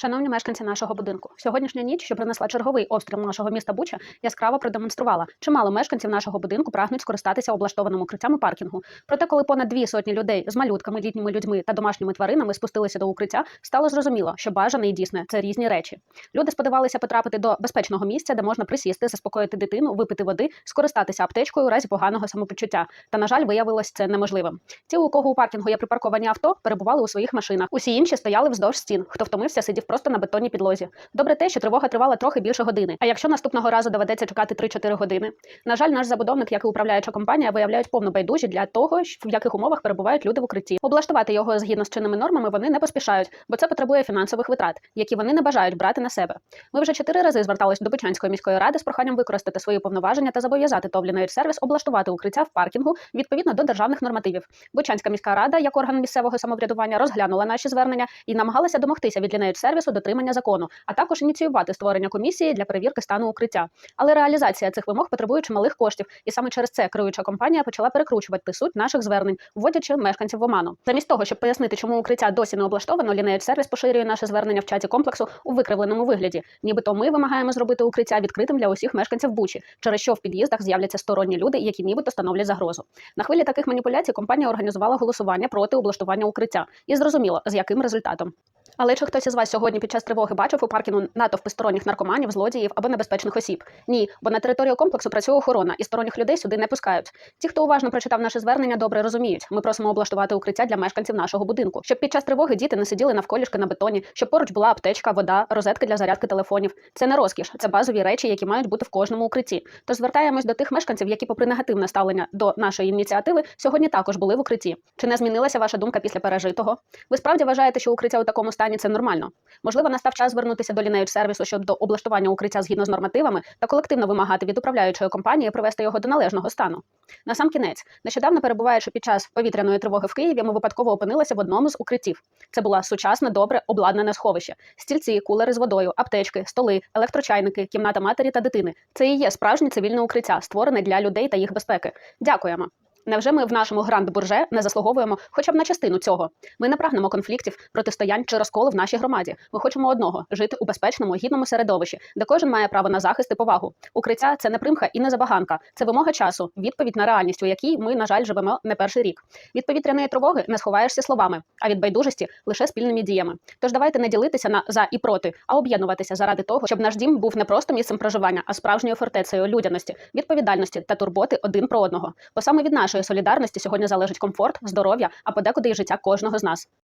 Шановні мешканці нашого будинку, сьогоднішня ніч, що принесла черговий обстріл нашого міста Буча, яскраво продемонструвала, чимало мешканців нашого будинку прагнуть скористатися облаштованим укриттям паркінгу. Проте, коли понад дві сотні людей з малютками, літніми людьми та домашніми тваринами спустилися до укриття, стало зрозуміло, що бажане і дійсне це різні речі. Люди сподівалися потрапити до безпечного місця, де можна присісти, заспокоїти дитину, випити води, скористатися аптечкою у разі поганого самопочуття. Та на жаль, виявилось це неможливим. Ті, у кого у паркінгу є припарковані авто, перебували у своїх машинах. Усі інші стояли вздовж стін. Хто втомився, сидів просто на бетонній підлозі. Добре те, що тривога тривала трохи більше години. А якщо наступного разу доведеться чекати 3-4 години, на жаль, наш забудовник, як і управляюча компанія, виявляють повну байдужі для того, в яких умовах перебувають люди в укритті. Облаштувати його згідно з чинними нормами вони не поспішають, бо це потребує фінансових витрат, які вони не бажають брати на себе. Ми вже чотири рази зверталися до Бучанської міської ради з проханням використати свої повноваження та зобов'язати Товлі сервіс облаштувати укриття в паркінгу відповідно до державних нормативів. Бучанська міська рада, як орган місцевого самоврядування, розглянула наші звернення і намагалася домогтися від Lineage сервісу дотримання закону, а також ініціювати створення комісії для перевірки стану укриття. Але реалізація цих вимог потребує чималих коштів, і саме через це керуюча компанія почала перекручувати суть наших звернень, вводячи мешканців в оману. Замість того, щоб пояснити, чому укриття досі не облаштовано, Lineage сервіс поширює наше звернення в чаті комплексу у викривленому вигляді. Нібито ми вимагаємо зробити укриття відкритим для усіх мешканців Бучі, через що в під'їздах з'являться сторонні люди, які нібито становлять загрозу. На хвилі таких маніпуляцій компанія організувала голосування проти облаштування укриття, і зрозуміло, з яким результатом. Але чи хтось із вас сьогодні під час тривоги бачив у паркінгу натовпи сторонніх наркоманів, злодіїв або небезпечних осіб? Ні, бо на територію комплексу працює охорона, і сторонніх людей сюди не пускають. Ті, хто уважно прочитав наше звернення, добре розуміють. Ми просимо облаштувати укриття для мешканців нашого будинку, щоб під час тривоги діти не сиділи навколішки на бетоні, щоб поруч була аптечка, вода, розетки для зарядки телефонів. Це не розкіш, це базові речі, які мають бути в кожному укритті. Тож звертаємось до тих мешканців, які, попри негативне ставлення до нашої ініціативи, сьогодні також були в укритті. Чи не змінилася ваша думка після пережитого? Ви справді вважаєте, що укриття у такому стані це нормально? Можливо, настав час звернутися до лінеють сервісу щодо облаштування укриття згідно з нормативами та колективно вимагати від управляючої компанії привести його до належного стану. На сам кінець, нещодавно перебуваючи під час повітряної тривоги в Києві, ми випадково опинилися в одному з укриттів. Це була сучасне, добре обладнане сховище: стільці, кулери з водою, аптечки, столи, електрочайники, кімната матері та дитини. Це і є справжнє цивільне укриття, створене для людей та їх безпеки. Дякуємо. Невже ми в нашому гранд бурже не заслуговуємо хоча б на частину цього? Ми не прагнемо конфліктів, протистоянь чи розколу в нашій громаді. Ми хочемо одного жити у безпечному, гідному середовищі, де кожен має право на захист і повагу. Укриття це не примха і не забаганка, це вимога часу, відповідь на реальність, у якій ми, на жаль, живемо не перший рік. Від повітряної тривоги не сховаєшся словами, а від байдужості лише спільними діями. Тож давайте не ділитися на за і проти, а об'єднуватися заради того, щоб наш дім був не просто місцем проживання, а справжньою фортецею людяності, відповідальності та турботи один про одного. Бо саме від нашої солідарності сьогодні залежить комфорт, здоров'я, а подекуди і життя кожного з нас.